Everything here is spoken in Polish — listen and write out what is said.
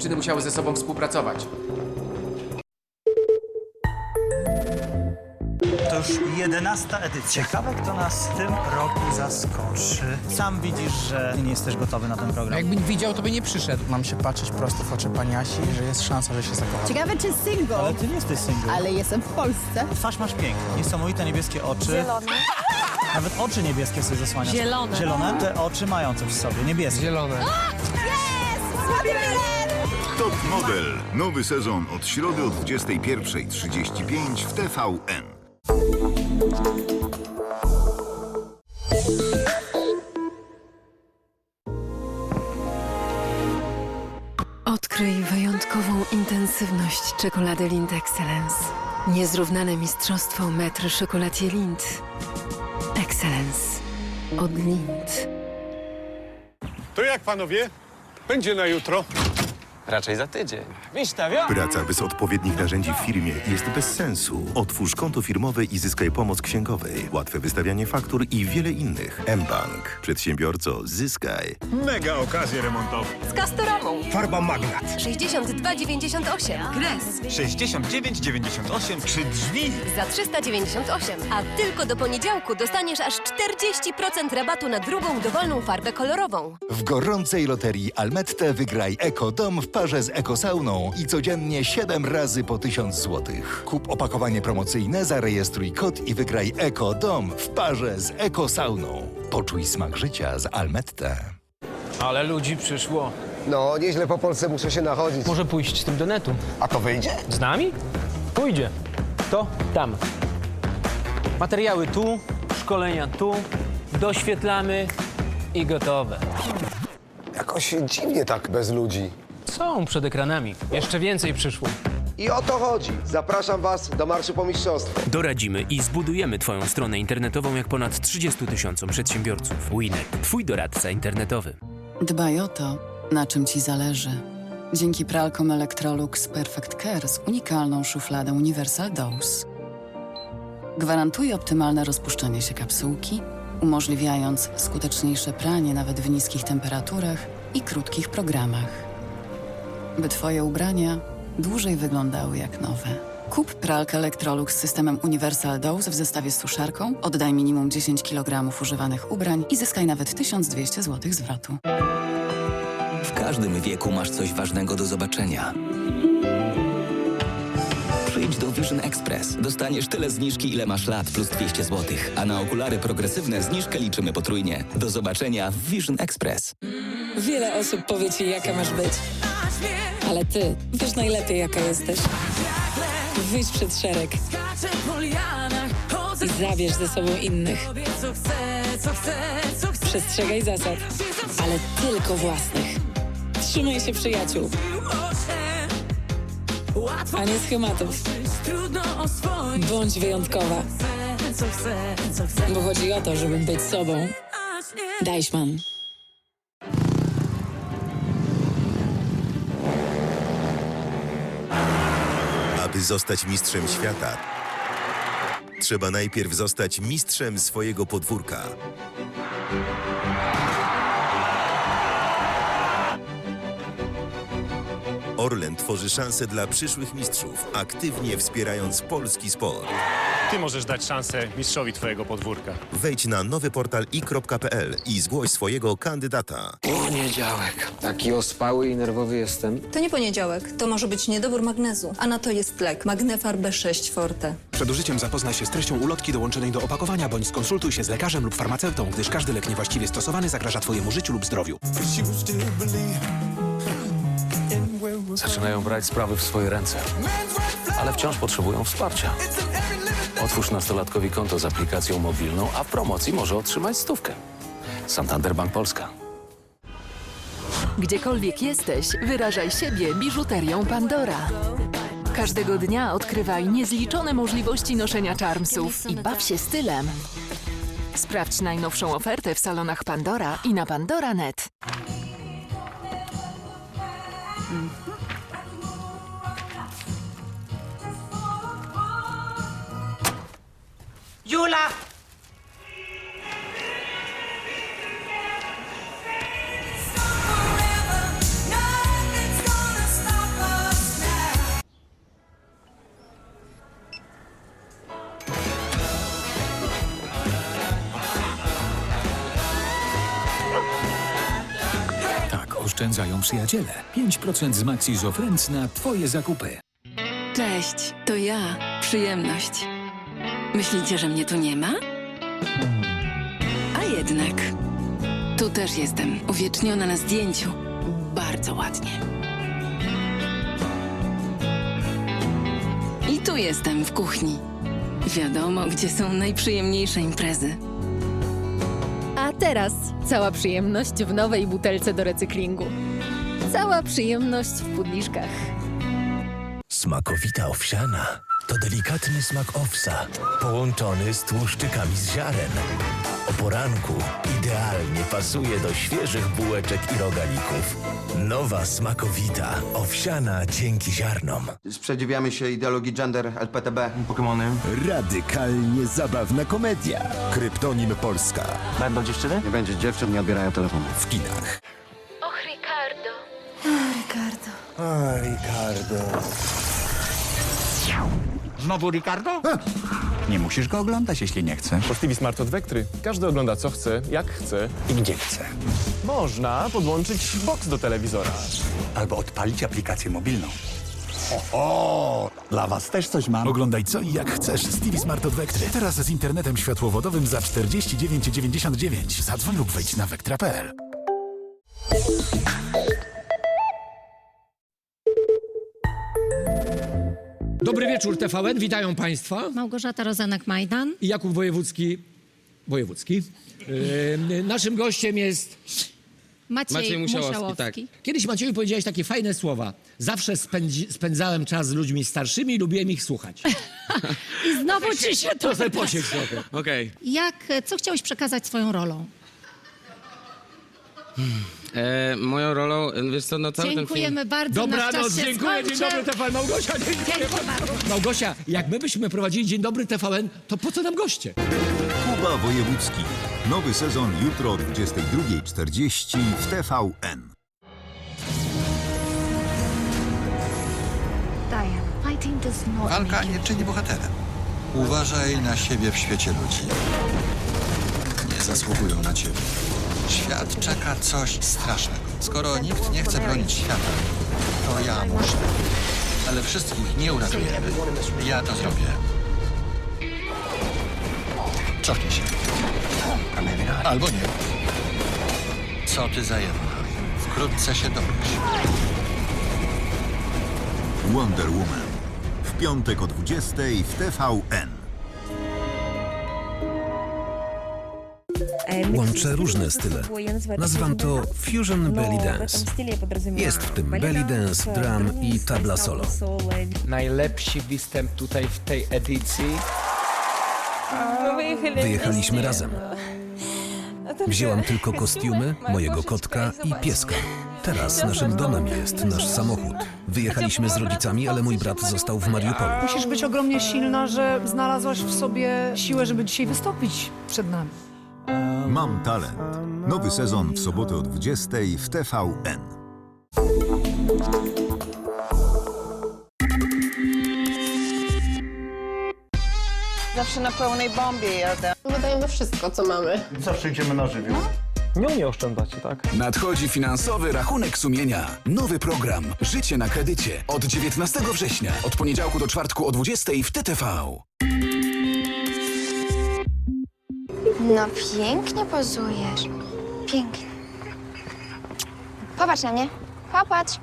Czyny musiały ze sobą współpracować. To już jedenasta edycja. Ciekawe, kto nas w tym roku zaskoczy. Sam widzisz, że nie jesteś gotowy na ten program. Jakby widział, to by nie przyszedł. Mam się patrzeć prosto w oczy pani Asi, że jest szansa, że się zakocha. Ciekawe czy single, Ale ty nie jesteś single. ale jestem w Polsce. Twarz masz piękną, niesamowite niebieskie oczy. Zielony. Nawet oczy niebieskie sobie zasłaniasz. Zielone. Zielone? Te oczy mają coś w sobie, niebieskie. Zielone. Top Model. Nowy sezon od środy o 21.35 w TVN. Odkryj wyjątkową intensywność czekolady Lindt Excellence. Niezrównane mistrzostwo metr chocolatier Lindt. Excellence. Od Lindt. To jak panowie? Będzie na jutro. Raczej za tydzień. Praca bez odpowiednich narzędzi w firmie jest bez sensu. Otwórz konto firmowe i zyskaj pomoc księgowej, łatwe wystawianie faktur i wiele innych. mBank. Przedsiębiorco, zyskaj. Mega okazje remontowe. Z Castorama. Farba Magnat. 62,98. Gres. 69,98 przy drzwi. Za 398. A tylko do poniedziałku dostaniesz aż 40% rabatu na drugą dowolną farbę kolorową. W gorącej loterii Almette wygraj Eko Dom w parze z Ekosauną i codziennie 7 razy po 1000 zł. Kup opakowanie promocyjne, zarejestruj kod i wygraj Eko Dom w parze z Ekosauną. Poczuj smak życia z Almette. Ale ludzi przyszło. No, nieźle po Polsce muszę się nachodzić. Może pójść z tym do netu. A to wyjdzie? Z nami? Pójdzie. To tam. Materiały tu, szkolenia tu, doświetlamy i gotowe. Jakoś dziwnie tak bez ludzi. Są przed ekranami. Jeszcze więcej przyszło. I o to chodzi. Zapraszam was do Marszu po Mistrzostwo. Doradzimy i zbudujemy Twoją stronę internetową jak ponad 30 tysiącom przedsiębiorców. Winet, Twój doradca internetowy. Dbaj o to, na czym Ci zależy. Dzięki pralkom Electrolux Perfect Care z unikalną szufladą Universal Dose. Gwarantuje optymalne rozpuszczenie się kapsułki, umożliwiając skuteczniejsze pranie nawet w niskich temperaturach i krótkich programach. By Twoje ubrania dłużej wyglądały jak nowe. Kup pralkę Electrolux z systemem Universal Dose w zestawie z suszarką, oddaj minimum 10 kg używanych ubrań i zyskaj nawet 1200 zł zwrotu. W każdym wieku masz coś ważnego do zobaczenia. Przyjdź do Vision Express. Dostaniesz tyle zniżki, ile masz lat, plus 200 zł. A na okulary progresywne zniżkę liczymy potrójnie. Do zobaczenia w Vision Express. Wiele osób powie Ci, jaka masz być. Ale Ty wiesz najlepiej, jaka jesteś. Wyjdź przed szereg i zabierz ze sobą innych. Przestrzegaj zasad, ale tylko własnych. Trzymaj się przyjaciół, a nie schematów. Bądź wyjątkowa, bo chodzi o to, żeby być sobą. Deichmann. Aby zostać mistrzem świata, trzeba najpierw zostać mistrzem swojego podwórka. Orlen tworzy szanse dla przyszłych mistrzów, aktywnie wspierając polski sport. Ty możesz dać szansę mistrzowi twojego podwórka. Wejdź na nowy portal i.pl i zgłoś swojego kandydata. Poniedziałek. Taki ospały i nerwowy jestem. To nie poniedziałek, to może być niedobór magnezu, a na to jest lek Magnefar B6 Forte. Przed użyciem zapoznaj się z treścią ulotki dołączonej do opakowania bądź skonsultuj się z lekarzem lub farmaceutą, gdyż każdy lek niewłaściwie stosowany zagraża Twojemu życiu lub zdrowiu. Zaczynają brać sprawy w swoje ręce. Ale wciąż potrzebują wsparcia. Otwórz nastolatkowi konto z aplikacją mobilną, a w promocji może otrzymać stówkę. Santander Bank Polska. Gdziekolwiek jesteś, wyrażaj siebie biżuterią Pandora. Każdego dnia odkrywaj niezliczone możliwości noszenia charmsów i baw się stylem. Sprawdź najnowszą ofertę w salonach Pandora i na pandora.net. Jula! Tak oszczędzają przyjaciele. 5% z Maxi Zofrens na Twoje zakupy. Cześć, to ja. Przyjemność. Myślicie, że mnie tu nie ma? A jednak. Tu też jestem, uwieczniona na zdjęciu. Bardzo ładnie. I tu jestem, w kuchni. Wiadomo, gdzie są najprzyjemniejsze imprezy. A teraz cała przyjemność w nowej butelce do recyklingu. Cała przyjemność w pudliszkach. Smakowita owsiana to delikatny smak owsa, połączony z tłuszczykami z ziaren. O poranku idealnie pasuje do świeżych bułeczek i rogalików. Nowa smakowita owsiana dzięki ziarnom. Sprzeciwiamy się ideologii gender LPTB. Pokemony. Radykalnie zabawna komedia. Kryptonim Polska. Będą dziewczyny? Nie będzie dziewczyn, nie odbierają telefonu. W kinach. Och, Ricardo. Ricardo. O, Ricardo. Znowu Ricardo? Nie musisz go oglądać, jeśli nie chcesz. Bo Stevie Smart od Vectry. Każdy ogląda co chce, jak chce. I gdzie chce. Można podłączyć box do telewizora. Albo odpalić aplikację mobilną. O, o, dla was też coś mam. Oglądaj co i jak chcesz z TV Smart od Vectry. Teraz z internetem światłowodowym za 49,99. Zadzwoń lub wejdź na vectra.pl. Dobry wieczór TVN, witają Państwa. Małgorzata Rozanak-Majdan. I Jakub Wojewódzki, Wojewódzki. Yy, naszym gościem jest... Maciej, Maciej Musiałowski, Musiałowski. Kiedyś Macieju powiedziałeś takie fajne słowa. Zawsze spędzi, spędzałem czas z ludźmi starszymi i lubiłem ich słuchać. I znowu ci się to... To posiedź trochę. Okej. Jak, co chciałeś przekazać swoją rolą? E, Moją rolą, wiesz co, no cały ten film... Dziękujemy bardzo, nasz Dobranoc, się dziękuję, dzień skończył. dobry TVN. Małgosia, dziękuję. Dziękuję bardzo. Małgosia, jak my byśmy prowadzili Dzień Dobry TVN, to po co nam goście? Kuba Wojewódzki. Nowy sezon jutro o 22.40 w TVN. Walka nie czyni bohaterem. Uważaj na siebie w świecie ludzi. Nie zasługują na ciebie. Świat czeka coś strasznego. Skoro nikt nie chce bronić świata, to ja muszę. Ale wszystkich nie uratujemy. Ja to zrobię. Cofnij się. Albo nie. Co ty za jedna? Wkrótce się dowiesz. Wonder Woman. W piątek o 20.00 w TVN. Łączę różne style. Nazywam to Fusion Belly Dance. Jest w tym belly dance, drum i tabla solo. Najlepszy występ tutaj w tej edycji. Wyjechaliśmy razem. Wzięłam tylko kostiumy, mojego kotka i pieska. Teraz naszym domem jest nasz samochód. Wyjechaliśmy z rodzicami, ale mój brat został w Mariupolu. Musisz być ogromnie silna, że znalazłaś w sobie siłę, żeby dzisiaj wystąpić przed nami. Mam talent. Nowy sezon w sobotę o 20.00 w TVN. Zawsze na pełnej bombie jadę. Wydajemy wszystko, co mamy. Zawsze idziemy na żywioł. Nią nie oszczędzacie, tak? Nadchodzi finansowy rachunek sumienia. Nowy program Życie na kredycie od 19 września. Od poniedziałku do czwartku o 20 w TTV. No pięknie pozujesz. Pięknie. Popatrz na mnie. Popatrz.